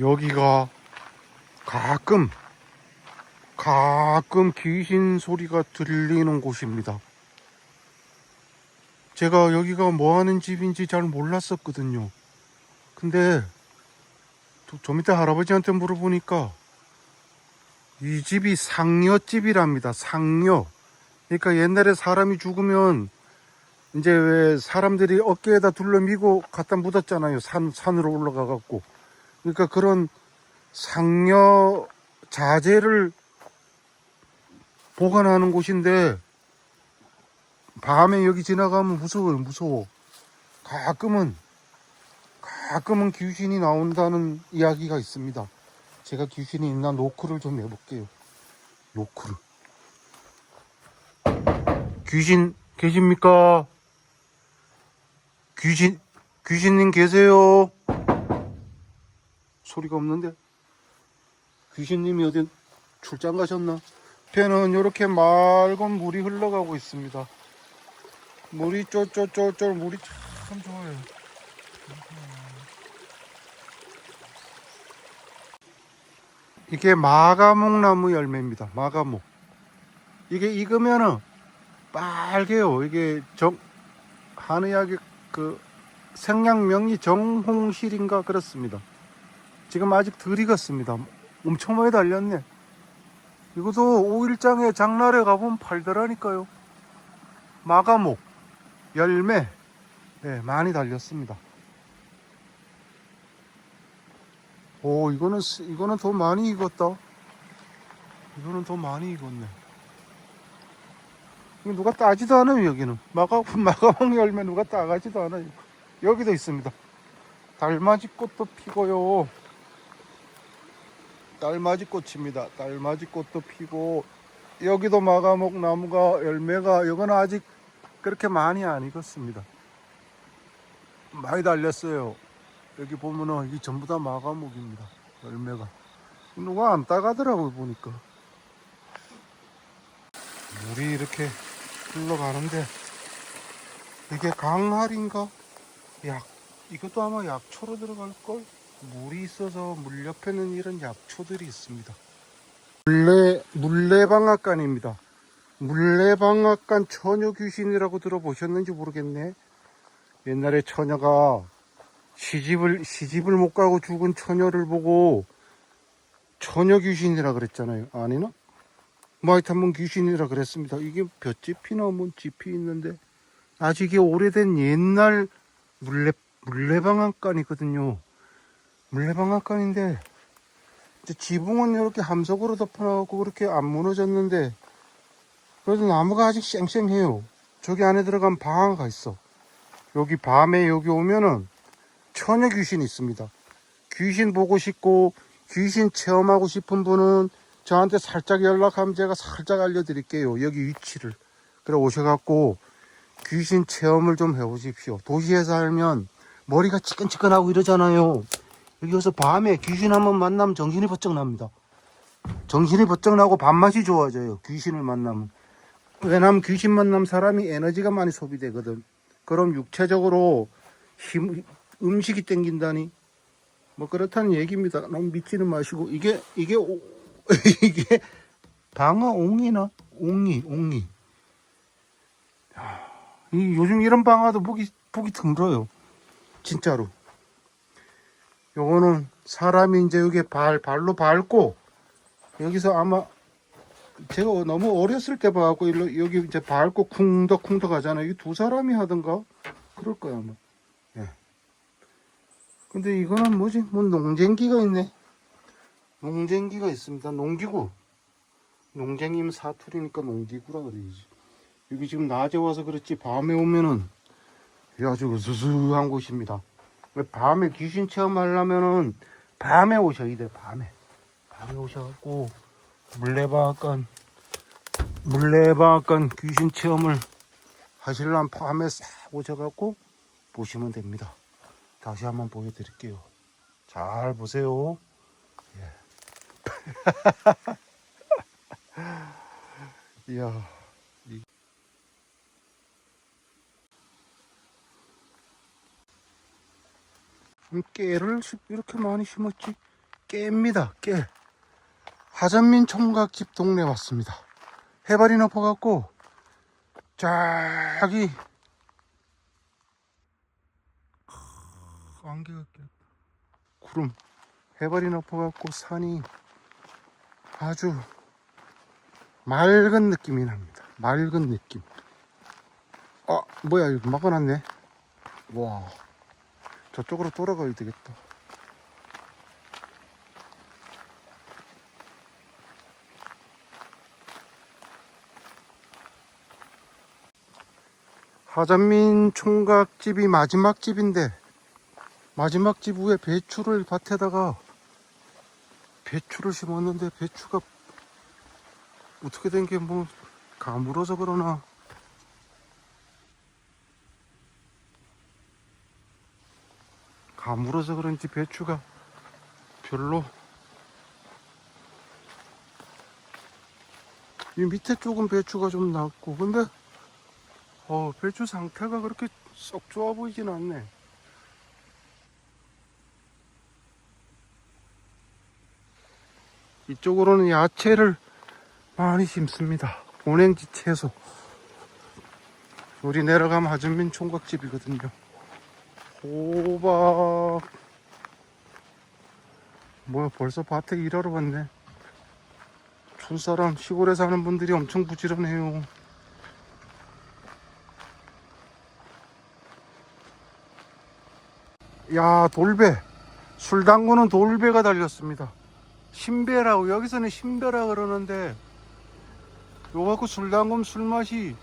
여기가 가끔 가끔 귀신 소리가 들리는 곳입니다. 제가 여기가 뭐 하는 집인지 잘 몰랐었거든요. 근데 또좀 이따 할아버지한테 물어보니까 이 집이 상여집이랍니다. 상여. 그러니까 옛날에 사람이 죽으면 이제 왜 사람들이 어깨에다 둘러미고 갖다 묻었잖아요. 산, 산으로 올라가 갖고. 그러니까 그런 상여 자재를 보관하는 곳인데 밤에 여기 지나가면 무서워요. 무서워. 가끔은 가끔은 귀신이 나온다는 이야기가 있습니다. 제가 귀신이 있나 노크를 좀 해볼게요. 노크를. 귀신 계십니까? 귀신 귀신님 계세요? 소리가 없는데 귀신님이 어디 출장 가셨나? 배는 이렇게 맑은 물이 흘러가고 있습니다. 물이 쫄쫄쫄쫄 물이 참 좋아요. 이게 마가목 나무 열매입니다. 마가목. 이게 익으면은 빨개요. 이게 정 한의학의 그 생양명이 정홍실인가 그렇습니다. 지금 아직 덜 익었습니다. 엄청 많이 달렸네. 이것도 5일장에 장날에 가보면 팔더라니까요. 마가목, 열매, 네, 많이 달렸습니다. 오, 이거는, 스- 이거는 더 많이 익었다. 이거는 더 많이 익었네. 누가 따지도 않아요, 여기는. 마가, 마가목 열매 누가 따가지도 않아요. 여기도 있습니다. 달맞이 꽃도 피고요. 달맞이 꽃입니다. 달맞이 꽃도 피고 여기도 마가목 나무가 열매가 이거는 아직 그렇게 많이 안 익었습니다. 많이 달렸어요. 여기 보면은 이 전부 다 마가목입니다. 열매가 누가 안 따가더라고요 보니까 물이 이렇게 흘러가는데 이게 강할인가? 약 이것도 아마 약초로 들어갈 걸. 물이 있어서 물 옆에는 이런 약초들이 있습니다. 물레 물레방앗간입니다. 물레방앗간 처녀 귀신이라고 들어보셨는지 모르겠네. 옛날에 처녀가 시집을 시집을 못 가고 죽은 처녀를 보고 처녀 귀신이라 그랬잖아요. 아니나? 뭐 하여튼 한번 귀신이라 그랬습니다. 이게 볏짚이나 뭔 짚이 있는데 아직 이게 오래된 옛날 물레 물레방앗간이거든요. 물레방앗간인데 지붕은 이렇게 함석으로 덮어놓고 그렇게 안 무너졌는데 그래도 나무가 아직 쌩쌩해요. 저기 안에 들어가면 방아가 있어. 여기 밤에 여기 오면은 처녀 귀신이 있습니다. 귀신 보고 싶고 귀신 체험하고 싶은 분은 저한테 살짝 연락하면 제가 살짝 알려드릴게요. 여기 위치를. 그래 오셔갖고 귀신 체험을 좀 해보십시오. 도시에 살면 머리가 치끈치끈하고 이러잖아요. 여기 와서 밤에 귀신 한 번 만나면 정신이 번쩍 납니다. 정신이 번쩍 나고 밥맛이 좋아져요. 귀신을 만나면. 왜냐면 귀신 만나면 사람이 에너지가 많이 소비되거든. 그럼 육체적으로 힘, 음식이 땡긴다니. 뭐 그렇다는 얘기입니다. 너무 믿지는 마시고 이게 이게 오- 이게 방어 옹이나 옹이 옹이. 요즘 이런 방아도 보기 보기 드물어요. 진짜로. 요거는 사람이 이제 여기 발 발로 밟고 여기서 아마 제가 너무 어렸을 때 봐갖고 일로 여기 이제 밟고 쿵덕 쿵덕 하잖아요. 이게 두 사람이 하던가 그럴 거야 아마. 예. 근데 이거는 뭐지? 뭐 농쟁기가 있네. 농쟁기가 있습니다. 농기구. 농쟁이면 사투리니까 농기구라 그래야지. 여기 지금 낮에 와서 그렇지 밤에 오면은 아주 으스스한 곳입니다. 밤에 귀신 체험하려면은 밤에 오셔야 돼. 밤에. 밤에 오셔갖고 물레방앗간 물레방앗간 귀신 체험을 하시려면 밤에 싹 오셔갖고 보시면 됩니다. 다시 한번 보여드릴게요. 잘 보세요. 예. 이야. 이- 음, 깨를 심- 이렇게 많이 심었지? 깨입니다. 깨. 하전민 총각집 동네 왔습니다. 해발이 높아갖고 저기 크, 안개가. 구름 해발이 높아갖고 산이 아주 맑은 느낌이 납니다. 맑은 느낌. 아 뭐야 이거 막아놨네. 와 저쪽으로 돌아가야 되겠다. 하전민 총각집이 마지막 집인데 마지막 집 위에 배추를 밭에다가 배추를 심었는데 배추가 어떻게 된 게 뭐 가물어서 그러나 가물어서 그런지 배추가 별로. 이 밑에 쪽은 배추가 좀 났고 근데 어 배추 상태가 그렇게 썩 좋아 보이진 않네. 이쪽으로는 야채를 많이 심습니다. 온행지 채소. 우리 내려가면 하준민 총각집이거든요 호박 뭐야 벌써 밭에 일하러 왔네. 촌사람 시골에 사는 분들이 엄청 부지런해요. 야 돌배. 술 담그는 돌배가 달렸습니다. 신배라고 여기서는 신배라 그러는데 요 갖고 술 담그면 술맛이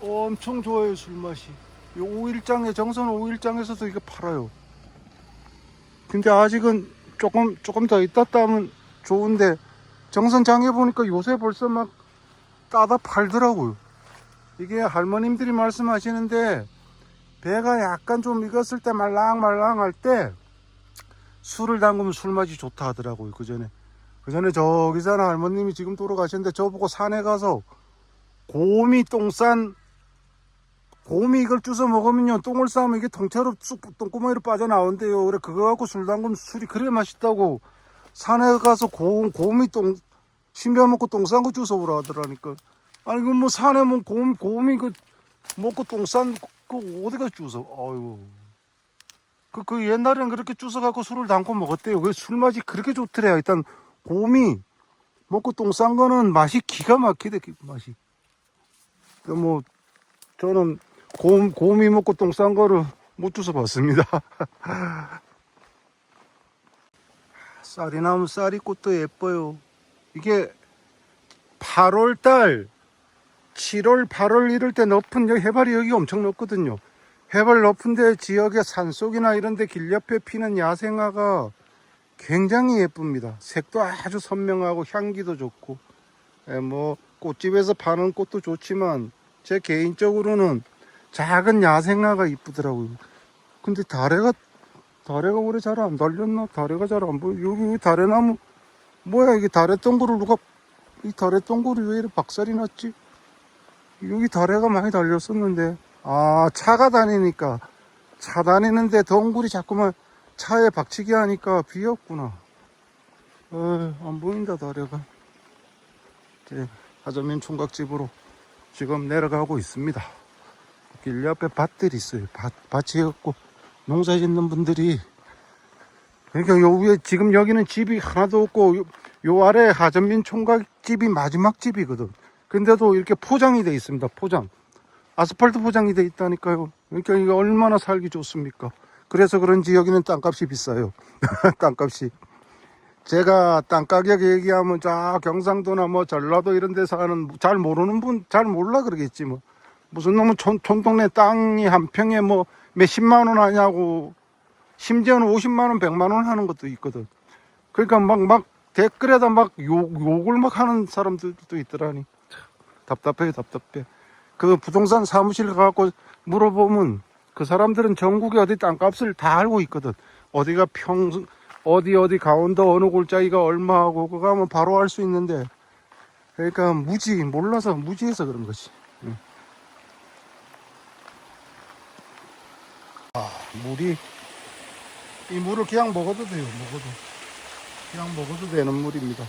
엄청 좋아요 술맛이 요 5일장에 정선 5일장에서도 이거 팔아요. 근데 아직은 조금 조금 더 있다 따면 좋은데 정선장에 보니까 요새 벌써 막 따다 팔더라고요. 이게 할머님들이 말씀하시는데 배가 약간 좀 익었을 때 말랑말랑 할 때 술을 담그면 술맛이 좋다 하더라고요 그 전에. 그 전에 저기 사는 할머님이 지금 돌아가셨는데 저보고 산에 가서 곰이 똥 싼 곰이 이걸 주워 먹으면요. 똥을 싸면 이게 통째로 쑥 똥구멍이로 빠져나온대요. 그래 그거 갖고 술 담그면 술이 그래 맛있다고. 산에 가서 곰, 곰이 똥 신변 먹고 똥 싼 거 주워 오라 하더라니까. 아니 그 뭐 산에 뭐 곰, 곰이 그 먹고 똥싼 그 어디가 주워 아이고 그, 그 옛날엔 그렇게 주워 갖고 술을 담고 먹었대요. 그 술 맛이 그렇게 좋더래요. 일단 곰이 먹고 똥 싼 거는 맛이 기가 막히대 기- 맛이. 그뭐 저는 곰, 곰이 먹고 똥 싼 거를 못 주워 봤습니다 쌀이 나오면 쌀이 꽃도 예뻐요 이게 8월달 7월, 8월 이럴 때 높은 여기 해발이 여기 엄청 높거든요. 해발 높은데 지역의 산속이나 이런 데 길 옆에 피는 야생화가 굉장히 예쁩니다. 색도 아주 선명하고 향기도 좋고 예, 뭐 꽃집에서 파는 꽃도 좋지만 제 개인적으로는 작은 야생화가 이쁘더라고요. 근데 다래가 다래가 올해 잘 안 달렸나? 다래가 잘 안 보여. 여기 왜 다래나무 뭐야 이게 다래 동굴을 누가 이 다래 동굴이 왜 이렇게 박살이 났지? 여기 다래가 많이 달렸었는데 아 차가 다니니까 차 다니는데 덩굴이 자꾸만 차에 박치기 하니까 비었구나 어, 안 보인다 다래가 이제 하전면 총각집으로 지금 내려가고 있습니다 길 옆에 밭들이 있어요 밭, 밭이 없고 농사 짓는 분들이 그러니까 요 위에 지금 여기는 집이 하나도 없고 요, 요 아래 하전민 총각 집이 마지막 집이거든 근데도 이렇게 포장이 돼 있습니다. 포장. 아스팔트 포장이 돼 있다니까요. 그러니까 이게 얼마나 살기 좋습니까? 그래서 그런지 여기는 땅값이 비싸요. 땅값이. 제가 땅 가격 얘기하면 자 경상도나 뭐 전라도 이런 데 사는 잘 모르는 분 잘 몰라 그러겠지 뭐. 무슨 놈은 촌, 촌동네 땅이 한 평에 뭐 몇십만 원 하냐고 심지어는 50만 원, 100만 원 하는 것도 있거든. 그러니까 막 막 댓글에다 막 욕, 욕을 막 하는 사람들도 있더라니. 답답해요, 답답해. 그 부동산 사무실 가갖고 물어보면 그 사람들은 전국에 어디 땅값을 다 알고 있거든. 어디가 평, 어디 어디 강원도 어느 골짜기가 얼마하고 그거 하면 바로 알 수 있는데 그러니까 무지, 몰라서 무지해서 그런 거지. 응. 아, 물이 이 물을 그냥 먹어도 돼요, 먹어도. 그냥 먹어도 되는 물입니다.